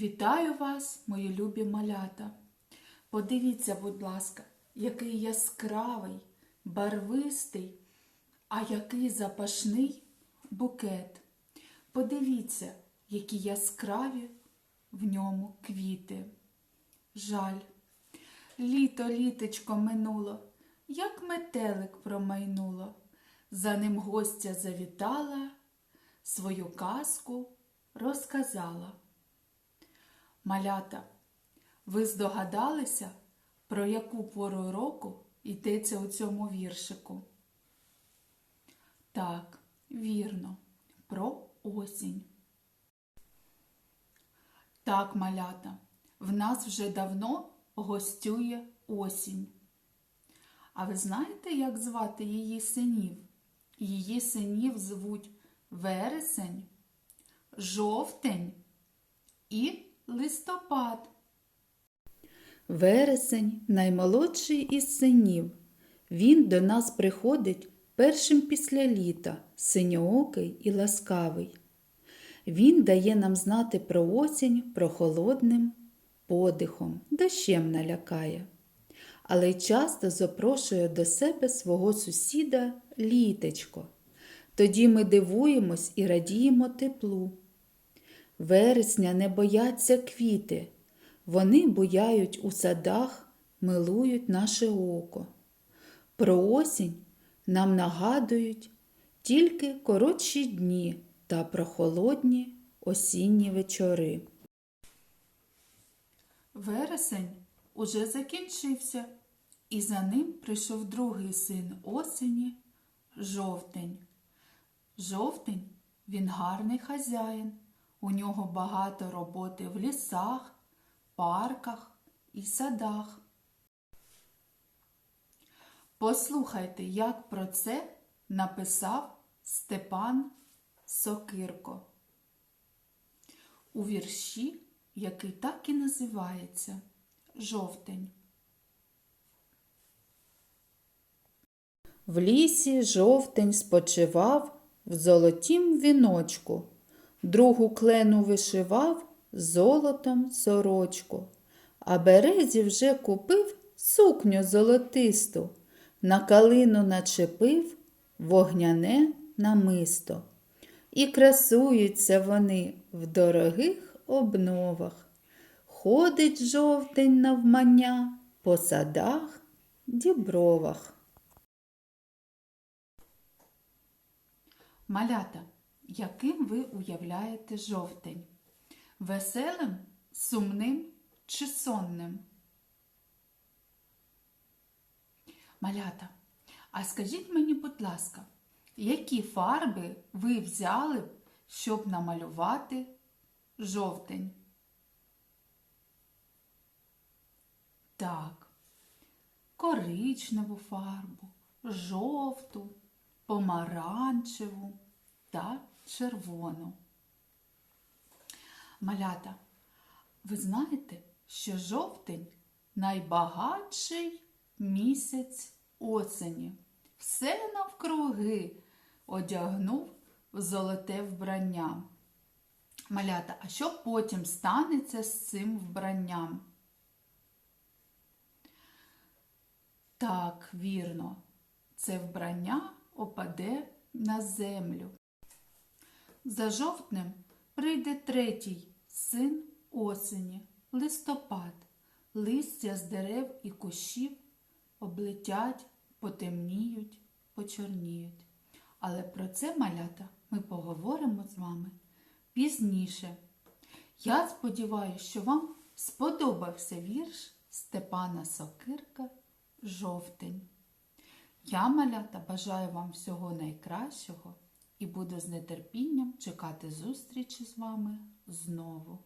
Вітаю вас, мої любі малята. Подивіться, будь ласка, який яскравий, барвистий, а який запашний букет. Подивіться, які яскраві в ньому квіти. Жаль, літо літочко минуло, як метелик промайнуло. За ним гостя завітала, свою казку розказала. Малята, ви здогадалися, про яку пору року йдеться у цьому віршику? Так, вірно, про осінь. Так, малята, в нас вже давно гостює осінь. А ви знаєте, як звати її синів? Її синів звуть вересень, жовтень і листопад. Вересень наймолодший із синів. Він до нас приходить першим після літа, синьоокий і ласкавий. Він дає нам знати про осінь прохолодним подихом, дощем налякає, але й часто запрошує до себе свого сусіда літечко. Тоді ми дивуємось і радіємо теплу. Вересня не бояться квіти, вони буяють у садах, милують наше око. Про осінь нам нагадують тільки коротші дні та прохолодні осінні вечори. Вересень уже закінчився, і за ним прийшов другий син осені жовтень. Жовтень він гарний хазяїн. У нього багато роботи в лісах, парках і садах. Послухайте, як про це написав Степан Сокирко у вірші, який так і називається Жовтень. В лісі жовтень спочивав в золотім віночку, другу клену вишивав золотом сорочку, а березі вже купив сукню золотисту, на калину начепив вогняне намисто. І красуються вони в дорогих обновах. Ходить жовтень навмання по садах, дібровах. Малята, яким ви уявляєте жовтень? Веселим, сумним чи сонним? Малята, а скажіть мені, будь ласка, які фарби ви взяли, б, щоб намалювати жовтень? Так, коричневу фарбу, жовту, помаранчеву та червону. Малята, ви знаєте, що жовтень найбагатший місяць осені. Все навкруги одягнув в золоте вбрання. Малята, а що потім станеться з цим вбранням? Так, вірно, це вбрання опаде на землю. За жовтнем прийде третій син осені, листопад, листя з дерев і кущів облетять, потемніють, почорніють. Але про це, малята, ми поговоримо з вами пізніше. Я сподіваюся, що вам сподобався вірш Степана Сокирка Жовтень. Я, малята, бажаю вам всього найкращого і буду з нетерпінням чекати зустрічі з вами знову.